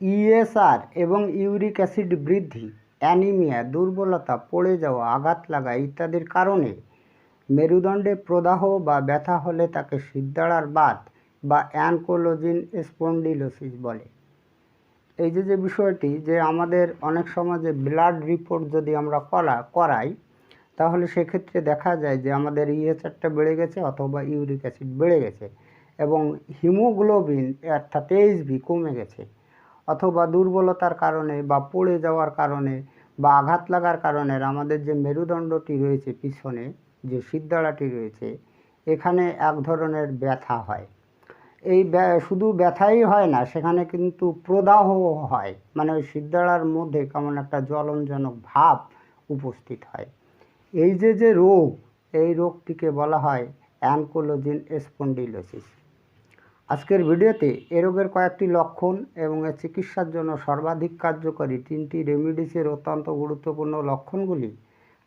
ESR এবং uric acid বৃদ্ধি, anaemia, দুর্বলতা, পড়ে যাওয়া, আঘাত লাগা ইত্যাদির কারণে মেরুদণ্ডে প্রদাহ বা ব্যথা হলে তাকে সিদ্ধাড়ার বাত বা অ্যানকোলোজিন স্পন্ডিলোসিস বলে। এই যে যে বিষয়টি যে আমাদের অনেক সময় যে ব্লাড রিপোর্ট যদি আমরা করা করাই, তাহলে সেক্ষেত্রে দেখা যায় যে আমাদের ইএসআরটা বেড়ে গেছে অথবা ইউরিক অ্যাসিড বেড়ে গেছে এবং হিমোগ্লোবিন অর্থাৎ এইচবি কমে গেছে। অথবা দুর্বলতার কারণে বা পড়ে যাওয়ার কারণে বা আঘাত লাগার কারণে আমাদের যে মেরুদণ্ডটি রয়েছে পিছনে, যে সিদ্ধাড়াটি রয়েছে, এখানে এক ধরনের ব্যথা হয়। এই শুধু ব্যথাই হয় না, সেখানে কিন্তু প্রদাহ হয়। মানে ওই সিদ্ধাড়ার মধ্যে কেমন একটা জ্বলনজনক ভাব উপস্থিত হয়। এই যে যে রোগ, এই রোগটিকে বলা হয় অ্যানকোলোজিন স্পন্ডিলোসিস। আজকের ভিডিওতে এ রোগের কয়েকটি লক্ষণ এবং এর চিকিৎসার জন্য সর্বাধিক কার্যকরী তিনটি রেমিডিসের অত্যন্ত গুরুত্বপূর্ণ লক্ষণগুলি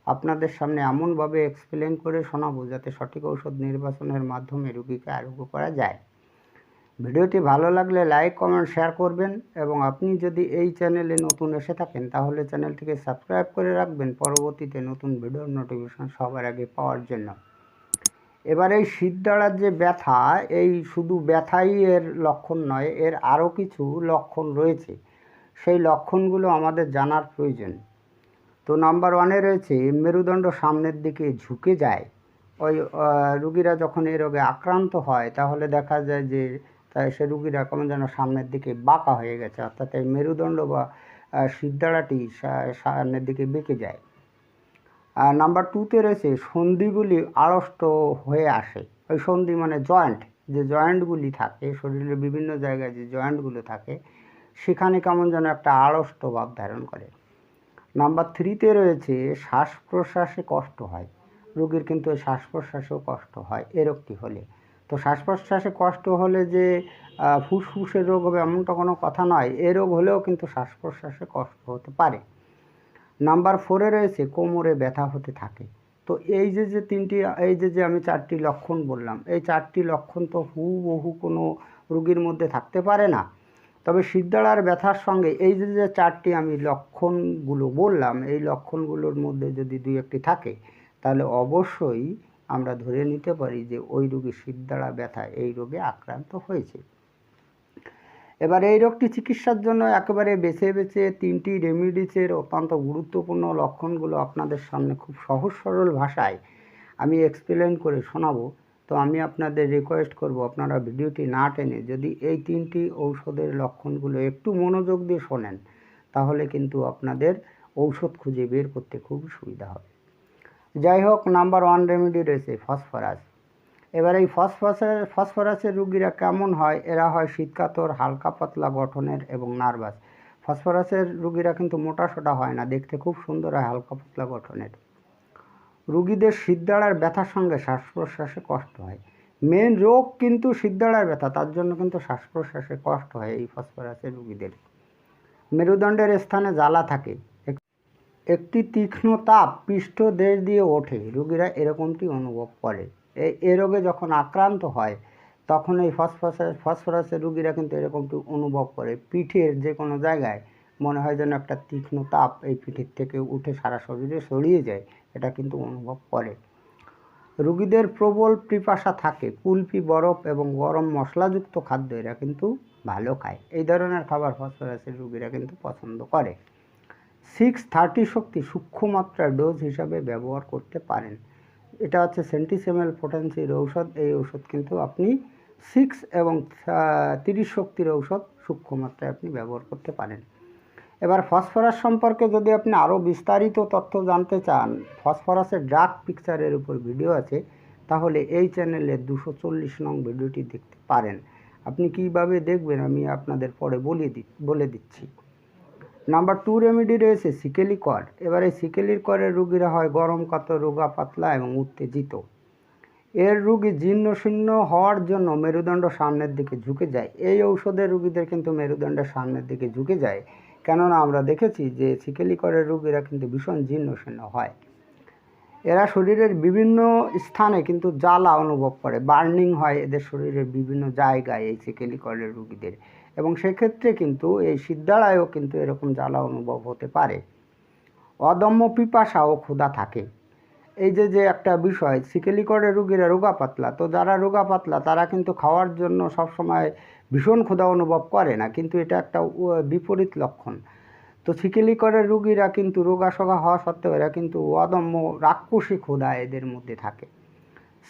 আপনাদের সামনে এমনভাবে এক্সপ্লেন করে শোনাবো যাতে সঠিক ঔষধ নির্বাচনের মাধ্যমে রোগীকে আরোগ্য করা যায়। ভিডিওটি ভালো লাগলে লাইক কমেন্ট শেয়ার করবেন এবং আপনি যদি এই চ্যানেলে নতুন এসে থাকেন তাহলে চ্যানেলটিকে সাবস্ক্রাইব করে রাখবেন। পরবর্তীতে নতুন ভিডিওর নোটিফিকেশন সবার আগে পাওয়ার জন্য। এবার এই শীতদাঁড়ার যে ব্যথা, এই শুধু ব্যথাই এর লক্ষণ নয়, এর আরও কিছু লক্ষণ রয়েছে। সেই লক্ষণগুলো আমাদের জানার প্রয়োজন। তো নাম্বার ওয়ানে রয়েছে, মেরুদণ্ড সামনের দিকে ঝুঁকে যায়। ওই রুগীরা যখন এই রোগে আক্রান্ত হয়, তাহলে দেখা যায় যে তাই সে রুগীরা কেমন যেন সামনের দিকে বাঁকা হয়ে গেছে। অর্থাৎ এই মেরুদণ্ড বা শিরদাঁড়াটি সামনের দিকে বেঁকে যায়। নাম্বার টুতে রয়েছে, সন্ধিগুলি আড়ষ্ট হয়ে আসে। ওই সন্ধি মানে জয়েন্ট যে জয়েন্টগুলি থাকে, শরীরের বিভিন্ন জায়গায় যে জয়েন্টগুলো থাকে, সেখানে কেমন যেন একটা আড়ষ্ট ভাব ধারণ করে। নাম্বার থ্রিতে রয়েছে শ্বাস প্রশ্বাসে কষ্ট হয়। রোগীর কিন্তু শ্বাস প্রশ্বাসেও কষ্ট হয় এ রোগটি হলে। তো শ্বাস প্রশ্বাসে কষ্ট হলে যে ফুসফুসের রোগ হবে এমনটা কোনো কথা নয়, এ রোগ হলেও কিন্তু শ্বাস প্রশ্বাসে কষ্ট হতে পারে। নাম্বার ফোরে রয়েছে, কোমরে ব্যথা হতে থাকে। তো এই যে যে তিনটি, এই যে যে আমি চারটি লক্ষণ বললাম, এই চারটি লক্ষণ তো হুবহু কোনো রুগীর মধ্যে থাকতে পারে না। তবে সিদ্ধাড়ার ব্যথার সঙ্গে এই যে যে চারটি আমি লক্ষণগুলো বললাম, এই লক্ষণগুলোর মধ্যে যদি দুই একটি থাকে, তাহলে অবশ্যই আমরা ধরে নিতে পারি যে ওই রোগী সিদ্ধাড়া ব্যথা এই রোগে আক্রান্ত হয়েছে। এবার এই রোগটি চিকিৎসার জন্য একেবারে বেছে বেছে তিনটি রেমিডিসের অত্যন্ত গুরুত্বপূর্ণ লক্ষণগুলো আপনাদের সামনে খুব সহজ সরল ভাষায় আমি এক্সপ্লেন করে শোনাবো। তো আমি আপনাদের রিকোয়েস্ট করব আপনারা ভিডিওটি না টেনে যদি এই তিনটি ঔষধের লক্ষণগুলো একটু মনোযোগ দিয়ে শোনেন, তাহলে কিন্তু আপনাদের ঔষধ খুঁজে বের করতে খুব সুবিধা হবে। যাই হোক নাম্বার ওয়ান রেমেডি রয়েছে ফসফরাস এবার এই ফসফরাসের ফসফরাসের রুগীরা কেমন হয়? এরা হয় শীতকাতর, হালকা পাতলা গঠনের এবং নার্ভাস। ফসফরাসের রুগীরা কিন্তু মোটা সোটা হয় না, দেখতে খুব সুন্দর হয়, হালকা পাতলা গঠনের। রুগীদের সিদ্ধাড়ার ব্যথার সঙ্গে শ্বাস প্রশ্বাসে কষ্ট হয়। মেন রোগ কিন্তু সিদ্ধাড়ার ব্যথা, তার জন্য কিন্তু শ্বাস প্রশ্বাসে কষ্ট হয় এই ফসফরাসের রুগীদের। মেরুদণ্ডের স্থানে জ্বালা থাকে। একটি তীক্ষ্ণ তাপ পৃষ্ঠ দেশ দিয়ে ওঠে। রুগীরা এরকমটি অনুভব করে। এ রোগে যখন আক্রান্ত হয়, তখন এই ফসফরাসের ফসফরাসের রুগীরা কিন্তু এরকমটি অনুভব করে। পিঠের যে কোনো জায়গায় মনে হয় যেন একটা তীক্ষ্ণ তাপ এই পিঠের থেকে উঠে সারা শরীরে ছড়িয়ে যায়, এটা কিন্তু অনুভব করে। রুগীদের প্রবল পিপাসা থাকে। কুলপি, বরফ এবং গরম মশলাযুক্ত খাদ্য এরা কিন্তু ভালো খায়। এই ধরনের খাবার ফসফরাসের রুগীরা কিন্তু পছন্দ করে। সিক্স থার্টি শক্তি সূক্ষ্ম মাত্রার ডোজ হিসাবে ব্যবহার করতে পারেন। এটা হচ্ছে সেন্টিসেমেল পোটেন্সির ঔষধ। এই ঔষধ কিন্তু আপনি সিক্স এবং তিরিশ শক্তির ঔষধ সূক্ষ্ম মাত্রায় আপনি ব্যবহার করতে পারেন। এবার ফসফরাস সম্পর্কে যদি আপনি আরও বিস্তারিত তথ্য জানতে চান ফসফরাসের ড্রাগ পিকচারের উপর ভিডিও আছে, তাহলে এই চ্যানেলে দুশো চল্লিশ নং ভিডিওটি দেখতে পারেন। আপনি কীভাবে দেখবেন আমি আপনাদের পরে বলে দি, বলে দিচ্ছি। নাম্বার টু রেমেডি রয়েছে সিকেলি কর। এবারে সিকেলির করের রুগীরা হয় গরম কাতর, রোগা, পাতলা এবং উত্তেজিত। এর রুগী জীর্ণ শীর্ণ হওয়ার জন্য মেরুদণ্ড সামনের দিকে ঝুঁকে যায়। এই ঔষধের রুগীদের কিন্তু মেরুদণ্ডের সামনের দিকে ঝুঁকে যায়। কেননা আমরা দেখেছি যে সিকেলি করের রুগীরা কিন্তু ভীষণ জীর্ণ শীর্ণ হয়। এরা শরীরের বিভিন্ন স্থানে কিন্তু জ্বালা অনুভব করে। বার্নিং হয় এদের শরীরের বিভিন্ন জায়গায় এই সিকেলি করের রুগীদের। এবং সেক্ষেত্রে কিন্তু এই সিদ্ধারায়ও কিন্তু এরকম জ্বালা অনুভব হতে পারে। অদম্য পিপাসা ও ক্ষুধা থাকে। এই যে যে একটা বিষয় সিকেলিকরে রুগীরা রোগা পাতলা, তো যারা রোগা পাতলা, তারা কিন্তু খাওয়ার জন্য সবসময় ভীষণ ক্ষুধা অনুভব করে না, কিন্তু এটা একটা বিপরীত লক্ষণ। তো সিকেলিকরের রুগীরা কিন্তু রোগাসোগা হওয়া সত্ত্বেও এরা কিন্তু অদম্য রাক্ষসী ক্ষুধা এদের মধ্যে থাকে।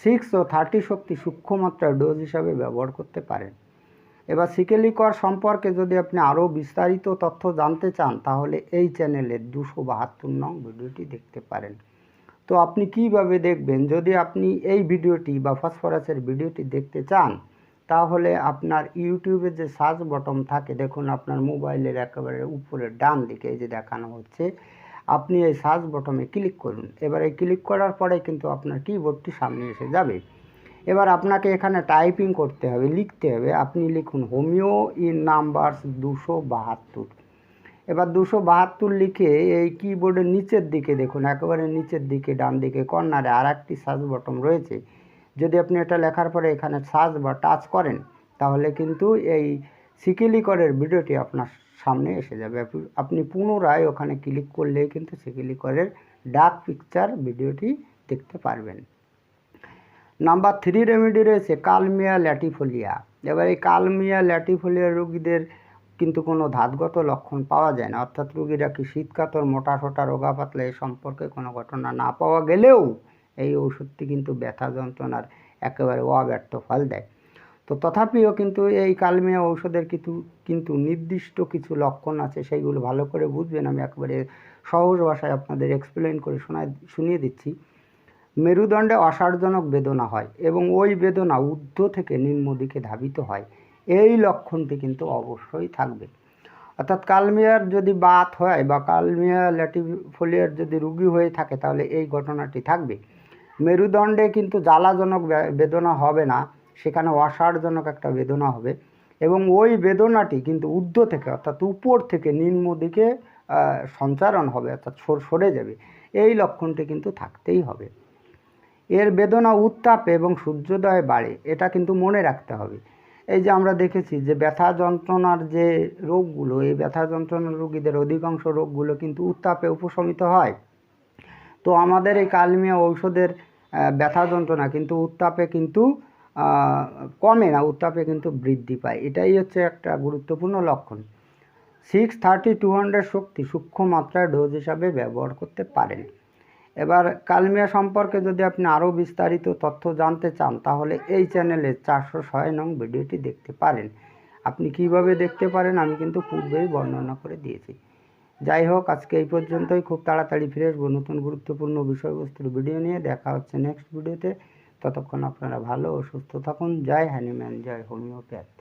সিক্স ও থার্টি শক্তি সূক্ষ্ম মাত্রার ডোজ হিসাবে ব্যবহার করতে পারেন। এবার সিকেলিকর সম্পর্কে যদি আপনি আরও বিস্তারিত তথ্য জানতে চান, তাহলে এই চ্যানেলের দুশো বাহাত্তর নং ভিডিওটি দেখতে পারেন। তো আপনি কীভাবে দেখবেন? যদি আপনি এই ভিডিওটি বা ফসফরাসের ভিডিওটি দেখতে চান, তাহলে আপনার ইউটিউবে যে সার্চ বটম থাকে, দেখুন আপনার মোবাইলের একেবারে উপরের ডান দিকে যে দেখানো হচ্ছে, আপনি এই সার্চ বটমে ক্লিক করুন। এবারে ক্লিক করার পরে কিন্তু আপনার কিবোর্ডটি সামনে এসে যাবে। এবার আপনাকে এখানে টাইপিং করতে হবে, লিখতে হবে। আপনি লিখুন হোমিও ইন নাম্বারস দুশো বাহাত্তর। এবার দুশো বাহাত্তর লিখে এই কিবোর্ডের নিচের দিকে দেখুন, একেবারে নিচের দিকে, ডান দিকে, কর্নারে আর একটি সার্চ বটন রয়েছে। যদি আপনি এটা লেখার পরে এখানে সার্চ বা টাচ করেন, তাহলে কিন্তু এই সিকিলিকরের ভিডিওটি আপনার সামনে এসে যাবে। আপনি পুনরায় ওখানে ক্লিক করলেই কিন্তু সিকিলিকরের ডাক পিকচার ভিডিওটি দেখতে পারবেন। নাম্বার থ্রি রেমেডি রয়েছে কালমিয়া ল্যাটিফোলিয়া। এবার এই কালমিয়া ল্যাটিফোলিয়া রোগীদের কিন্তু কোনো ধাতগত লক্ষণ পাওয়া যায় না। অর্থাৎ রোগীরা কি শীতকাতর মোটা সোটা রোগা পাতলা এই সম্পর্কে কোনো ঘটনা না পাওয়া গেলেও এই ওষুধটি কিন্তু ব্যথা যন্ত্রণার একেবারে অব্যর্থ ফল দেয়। তো তথাপিও কিন্তু এই কালমিয়া ঔষধের কিছু, কিন্তু নির্দিষ্ট কিছু লক্ষণ আছে, সেইগুলো ভালো করে বুঝবেন। আমি একেবারে সহজ ভাষায় আপনাদের এক্সপ্লেন করে শোনায়, শুনিয়ে দিচ্ছি। মেরুদণ্ডে অসারজনক বেদনা হয় এবং ওই বেদনা ঊর্ধ্ব থেকে নিম্ন দিকে ধাবিত হয়। এই লক্ষণটি কিন্তু অবশ্যই থাকবে। অর্থাৎ কালমিয়ার যদি বাত হয় বা কালমিয়া ল্যাটিফোলিয়ার যদি রুগী হয়ে থাকে, তাহলে এই ঘটনাটি থাকবে। মেরুদণ্ডে কিন্তু জ্বালাজনক বেদনা হবে না, সেখানে অসারজনক একটা বেদনা হবে এবং ওই বেদনাটি কিন্তু ঊর্ধ্ব থেকে, অর্থাৎ উপর থেকে নিম্ন দিকে সঞ্চারণ হবে, অর্থাৎ সর- যাবে। এই লক্ষণটি কিন্তু থাকতেই হবে। এর বেদনা উত্তাপ এবং সূর্যোদয় বাড়ে, এটা কিন্তু মনে রাখতে হবে। এই যে আমরা দেখেছি যে ব্যথা যন্ত্রণার যে রোগগুলো, এই ব্যথা যন্ত্রণার রোগীদের অধিকাংশ রোগগুলো কিন্তু উত্তাপে উপশমিত হয়। তো আমাদের এই কালমিয়া ঔষধের ব্যথা যন্ত্রণা কিন্তু উত্তাপে কিন্তু কমে না, উত্তাপে কিন্তু বৃদ্ধি পায়। এটাই হচ্ছে একটা গুরুত্বপূর্ণ লক্ষণ। সিক্স থার্টি টু হান্ড্রেড শক্তি সূক্ষ্ম মাত্রায় ডোজ হিসাবে ব্যবহার করতে পারেন। এবার কালমিয়া সম্পর্কে যদি আপনি আরও বিস্তারিত তথ্য জানতে চান, তাহলে এই চ্যানেলে চারশো ছয় নং ভিডিওটি দেখতে পারেন। আপনি কীভাবে দেখতে পারেন আমি কিন্তু পূর্বেই বর্ণনা করে দিয়েছি। যাই হোক, আজকে এই পর্যন্তই। খুব তাড়াতাড়ি ফিরে আসব নতুন গুরুত্বপূর্ণ বিষয়বস্তুর ভিডিও নিয়ে। দেখা হচ্ছে নেক্সট ভিডিওতে। ততক্ষণ আপনারা ভালো ও সুস্থ থাকুন। জয় হ্যানিম্যান জয় হোমিওপ্যাথ।